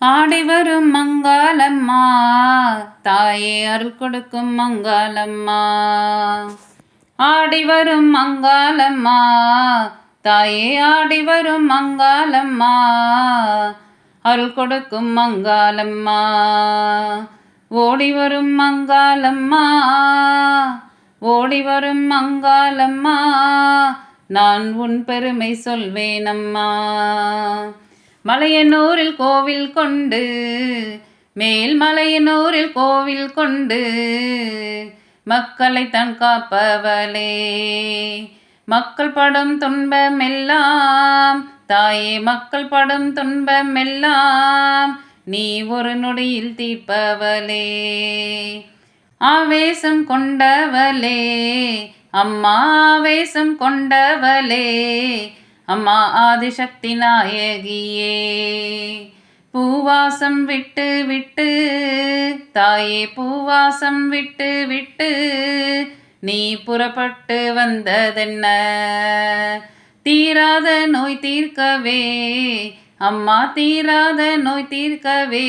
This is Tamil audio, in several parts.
ஆடி வரும் மங்காலம்மா தாயே அருள் கொடுக்கும் மங்காலம்மா ஆடி வரும் மங்காலம்மா தாயே ஆடி வரும் மங்காலம்மா அருள் கொடுக்கும் மங்காலம்மா ஓடி வரும் மங்காலம்மா ஓடி வரும் மங்காலம்மா நான் உன் பெருமை சொல்வேனம்மா. மலையனூரில் கோவில் கொண்டு மேல் மலையனூரில் கோவில் கொண்டு மக்களை தன் காப்பவளே. மக்கள் படும் துன்பமெல்லாம் தாயே மக்கள் படும் துன்பமெல்லாம் நீ ஒரு நொடியில் தீர்ப்பவளே. ஆவேசம் கொண்டவளே அம்மா ஆவேசம் கொண்டவளே. அம்மா ஆதிசக்தி நாயகியே பூவாசம் விட்டு விட்டு தாயே பூவாசம் விட்டு விட்டு நீ புறப்பட்டு வந்ததென்ன? தீராத நோய் தீர்க்கவே அம்மா தீராத நோய் தீர்க்கவே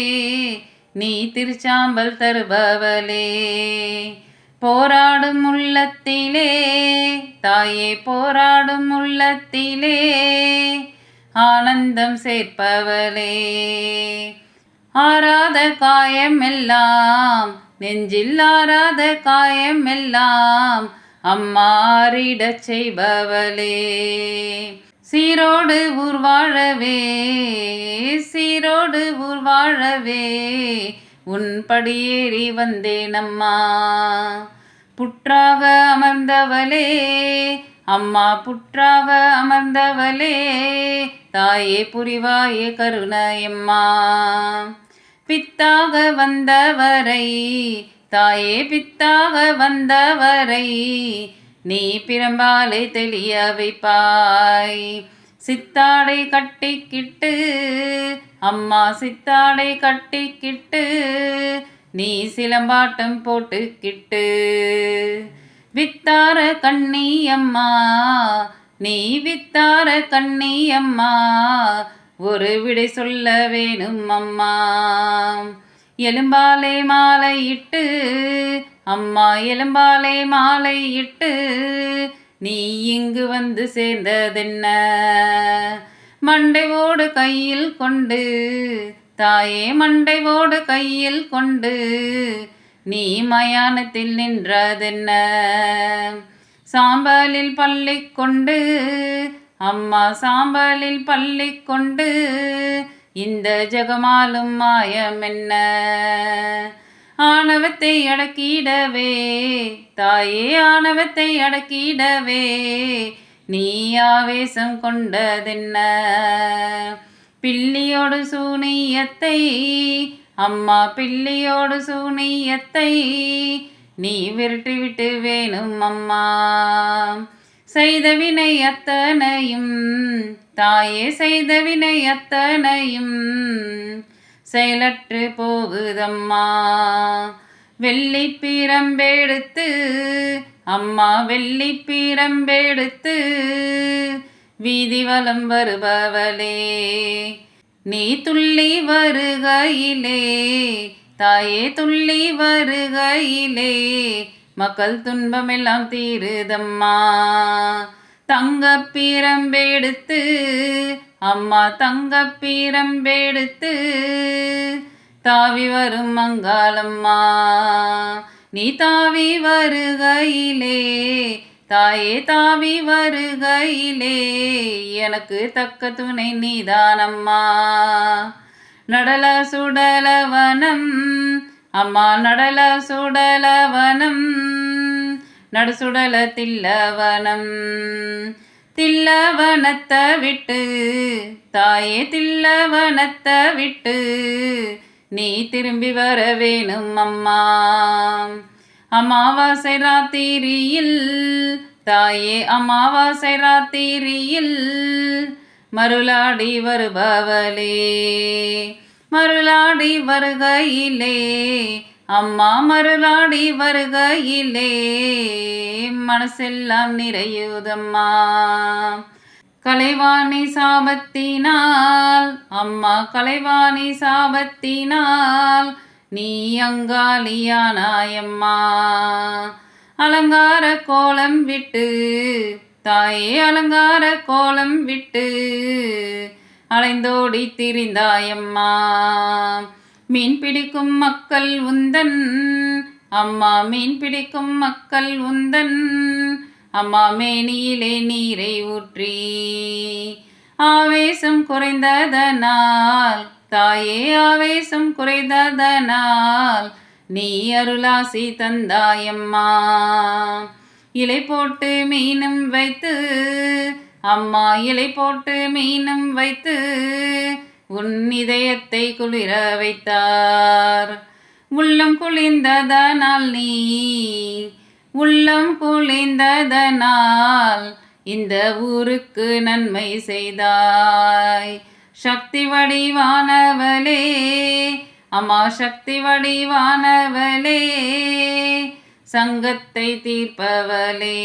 நீ திருச்சாம்பல் தருபவளே. போராடும் உள்ளத்திலே தாயே போராடும் உள்ளத்திலே ஆனந்தம் சேர்ப்பவளே. ஆராத காயமெல்லாம் நெஞ்சில் ஆராத காயமெல்லாம் அம்மாறிடச் செய்பவளே. சீரோடு ஊர் வாழவே சீரோடு ஊர் வாழவே உன் படியேறி வந்தேனம்மா. புற்றாக அமர்ந்தவளே அம்மா புற்றாக அமர்ந்தவளே தாயே புரிவாயே கருணையம்மா. பித்தாக வந்தவரை தாயே பித்தாக வந்தவரை நீ பிரம்பாலை தெளிய வைப்பாய். சித்தாடை கட்டிக்கிட்டு அம்மா சித்தாடை கட்டிக்கிட்டு நீ சிலம்பாட்டம் போட்டுக்கிட்டு வித்தார கண்ணியம்மா நீ வித்தார கண்ணியம்மா ஒரு விடை சொல்ல வேணும் அம்மா. எலும்பாலே மாலை இட்டு அம்மா எலும்பாலே மாலை இட்டு நீ இங்கு வந்து சேர்ந்ததென்ன? மண்டையோடு கையில் கொண்டு தாயே மண்டைவோடு கையில் கொண்டு நீ மயானத்தில் நின்றதென்ன? சாம்பலில் பள்ளி கொண்டு அம்மா சாம்பலில் பள்ளி கொண்டு இந்த ஜெகமாலும் மாயம் என்ன ஆணவத்தை அடக்கிடவே தாயே ஆணவத்தை அடக்கிடவே நீ ஆவேசம் கொண்டதென்ன? பில்லியோடு சூனையத்தை அம்மா பில்லியோடு சூனையத்தை நீ விரட்டி விட்டு வேணும் அம்மா. செய்த வினை அத்தனையும் தாயே செய்த வினை அத்தனையும் செயலற்று போகுதம்மா. வெள்ளி பீரம்பெடுத்து அம்மா வெள்ளி பீரம்பெடுத்து வீதி வலம் வருபவளே நீ துள்ளி வருகையிலே தாயே துள்ளி வருகையிலே மக்கள் துன்பமெல்லாம் தீருதம்மா. தங்க பீரம்பெடுத்து அம்மா தங்க பீரம்பெடுத்து தாவி வரும் மங்காளம்மா. நீ தாவி வருகையிலே தாயே தாவி வருகையிலே எனக்கு தக்க துணை நீதானம்மா. நடல சுடலவனம் அம்மா நடல சுடலவனம் நடுசுடல தில்லவனம் தில்லவனத்தை விட்டு தாயே தில்லவனத்தை விட்டு நீ திரும்பி வர வேணும் அம்மா அமாவாசை ராத்திரியில் தாயே அமாவாசை ராத்திரியில் மருளாடி வருபவளே. மருளாடி வருகையிலே அம்மா மருளாடி வருகையிலே மனசெல்லாம் நிறையுதம்மா. கலைவாணி சாபத்தினால் அம்மா கலைவாணி சாபத்தினால் நீ அங்காளியானாயம்மா. அலங்கார கோலம் விட்டு தாயே அலங்கார கோலம் விட்டு அலைந்தோடி திரிந்தாயம்மா. மீன் பிடிக்கும் மக்கள் உந்தன் அம்மா மீன் பிடிக்கும் மக்கள் உந்தன் அம்மா மேனியிலே நீரை ஊற்றி. ஆவேசம் குறைந்ததனால் தாயே ஆவேசம் குறைந்ததனால் நீ அருளாசி தந்தாயம்மா. இலை போட்டு மீனும் வைத்து அம்மா இலை போட்டு மீனும் வைத்து உன் இதயத்தை குளிர வைத்தார். உள்ளம் குளிர்ந்ததனால் நீ உள்ளம் குளிர்ந்ததனால் இந்த ஊருக்கு நன்மை செய்தாய். சக்தி வடிவானவளே அம்மா சக்தி வடிவானவளே சங்கத்தை தீர்ப்பவளே.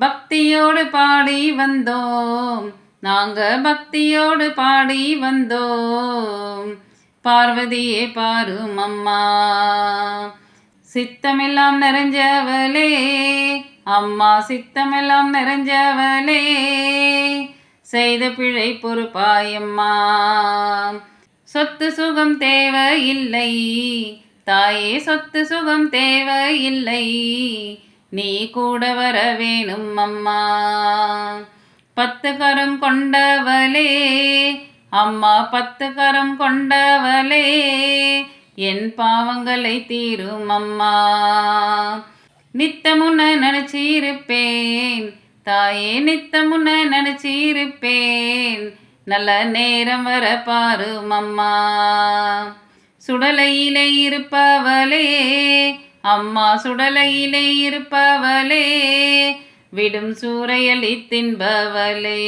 பக்தியோடு பாடி வந்தோம் நாங்க பக்தியோடு பாடி வந்தோம். பார்வதியே பாரும் அம்மா சித்தமெல்லாம் நிறைஞ்சவளே அம்மா சித்தமெல்லாம் நிறைஞ்சவளே. செய்த பிழை பொறுப்பாயம்மா சொத்து சுகம் தேவையில்லை. தாயே சொத்து சுகம் தேவையில்லை. நீ கூட வர வேணும் அம்மா. பத்து கரம் கொண்டவளே. அம்மா பத்து கரம் கொண்டவளே. என் பாவங்களை தீரும் அம்மா. நித்தமுன்ன நினைச்சிருப்பேன். தாயே நித்தமுன்ன நினைச்சிருப்பேன். நல்ல நேரம் வர பாரும் அம்மா. சுடலையிலே இருப்பவளே அம்மா சுடலையிலே இருப்பவளே. விடும் சூறையலி தின்பவளே.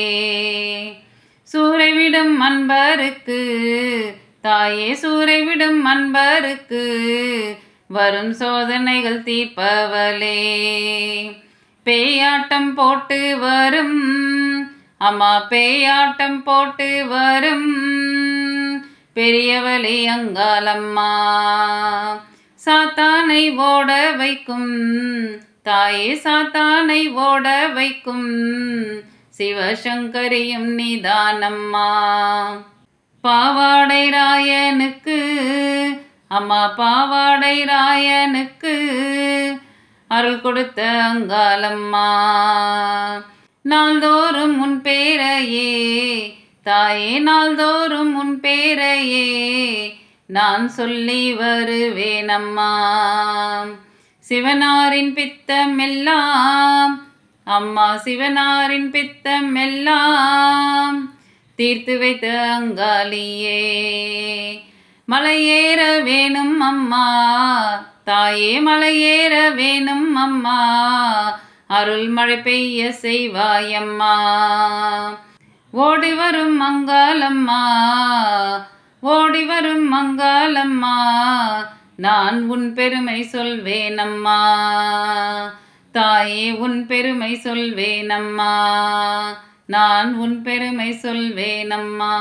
சூறை விடும் அன்பருக்கு தாயே சூறை விடும் அன்பருக்கு வரும் சோதனைகள் தீப்பவளே பேயாட்டம் போட்டு வரும் அம்மா பேயாட்டம் போட்டு வரும். பெரியவளே அங்காலம்மா சாத்தானை ஓட வைக்கும். தாயே சாத்தானை ஓட வைக்கும். சிவசங்கரியும் நிதானம்மா. பாவாடை ராயனுக்கு அம்மா பாவாடை ராயனுக்கு அருள் கொடுத்த அங்காலம்மா நாள்தோறும் உன் பேரையே. தாயே நாள்தோறும் உன் பேரையே. நான் சொல்லி வருவேன் அம்மா சிவனாரின் பித்தம் எல்லாம் அம்மா சிவனாரின் பித்தம் எல்லாம் தீர்த்து வைத்த அங்காளியே. மலையேற வேணும் அம்மா. தாயே மலையேற வேணும் அம்மா. அருள் மழை பெய்ய செய்வாயம்மா. ஓடி வரும் மங்காலம்மா ஓடி வரும் மங்காலம்மா நான் உன் பெருமை சொல்வேனம்மா. தாயே உன் பெருமை சொல்வேனம்மா. நான் உன் பெருமை சொல்வேனம்மா.